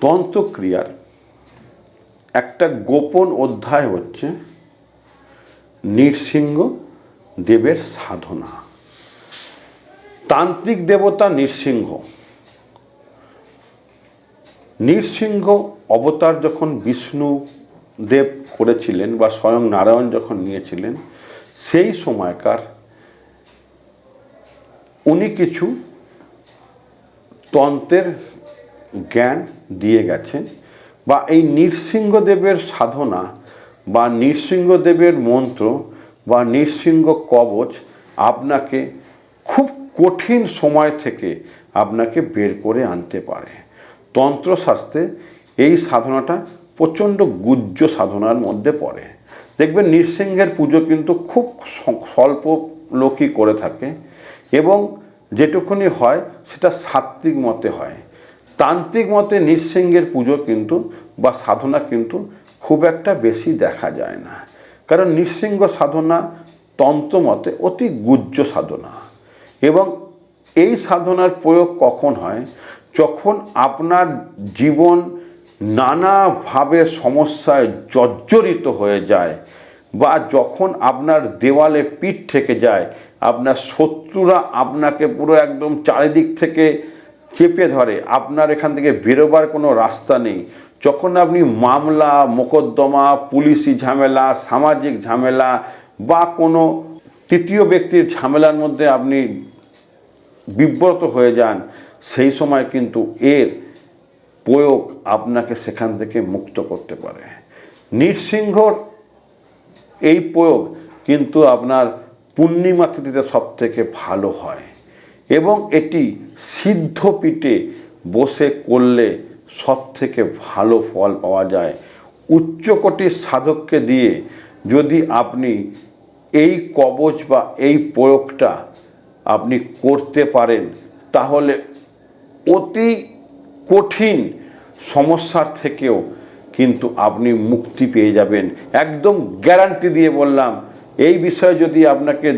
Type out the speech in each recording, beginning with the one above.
তন্ত্রক্রিয়ার একটা গোপন অধ্যায় হচ্ছে নৃসিংহ দেবের সাধনা। তান্ত্রিক দেবতা নৃসিংহ। নৃসিংহ অবতার যখন বিষ্ণু দেব করেছিলেন বা স্বয়ং নারায়ণ যখন নিয়েছিলেন, সেই সময়কার উনি কিছু তন্ত্রের জ্ঞান দিয়ে গেছেন বা এই নৃসিংহদেবের সাধনা বা নৃসিংহদেবের মন্ত্র বা নৃসিংহ কবচ আপনাকে খুব কঠিন সময় থেকে আপনাকে বের করে আনতে পারে। তন্ত্রশাস্ত্রে এই সাধনাটা প্রচণ্ড গুজ্জ সাধনার মধ্যে পড়ে। দেখবেন নৃসিংহের পুজো কিন্তু খুব স্বল্প লোকই করে থাকে এবং যেটুকুনি হয় সেটা সাত্ত্বিক মতে হয়। তান্ত্রিক মতে নৃসিংহের পুজো কিন্তু বা সাধনা কিন্তু খুব একটা বেশি দেখা যায় না। কারণ নৃসিংহ সাধনা তন্ত্র মতে অতি গুজ্জ সাধনা। এবং এই সাধনার প্রয়োগ কখন হয়? যখন আপনার জীবন নানাভাবে সমস্যায় জর্জরিত হয়ে যায় বা যখন আপনার দেওয়ালে পিঠ থেকে যায়, আপনার শত্রুরা আপনাকে পুরো একদম চারিদিক থেকে চেপে ধরে, আপনার এখান থেকে বেরোবার কোনো রাস্তা নেই। যখন আপনি মামলা, মোকদ্দমা, পুলিশি ঝামেলা, সামাজিক ঝামেলা বা কোনো তৃতীয় ব্যক্তির ঝামেলার মধ্যে আপনি বিব্রত হয়ে যান, সেই সময় কিন্তু এর প্রয়োগ আপনাকে সেখান থেকে মুক্ত করতে পারে। নৃসিংহর এই প্রয়োগ কিন্তু আপনার পূর্ণিমা তিথিতে সব থেকে ভালো হয়। এবং এটি সিদ্ধ পিঠে বসে করলে সব থেকে ভালো ফল পাওয়া যায়। উচ্চকোটির সাধককে দিয়ে যদি আপনি এই কবচ বা এই প্রয়োগটা আপনি করতে পারেন, তাহলে অতি কঠিন সমস্যার থেকেও কিন্তু আপনি মুক্তি পেয়ে যাবেন। একদম গ্যারান্টি দিয়ে বললাম, এই বিষয়ে যদি আপনাকে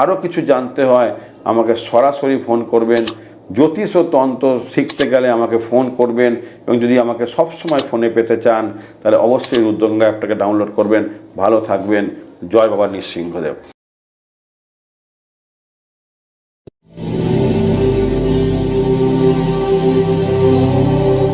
আরও কিছু জানতে হয় আমাকে সরাসরি ফোন করবেন। জ্যোতিষ ও তন্ত্র শিখতে গেলে আমাকে ফোন করবেন এবং যদি আমাকে সবসময় ফোনে পেতে চান, তাহলে অবশ্যই রুদ্রঙ্গা অ্যাপটাকে ডাউনলোড করবেন। ভালো থাকবেন। জয় বাবা নৃসিংহদেব।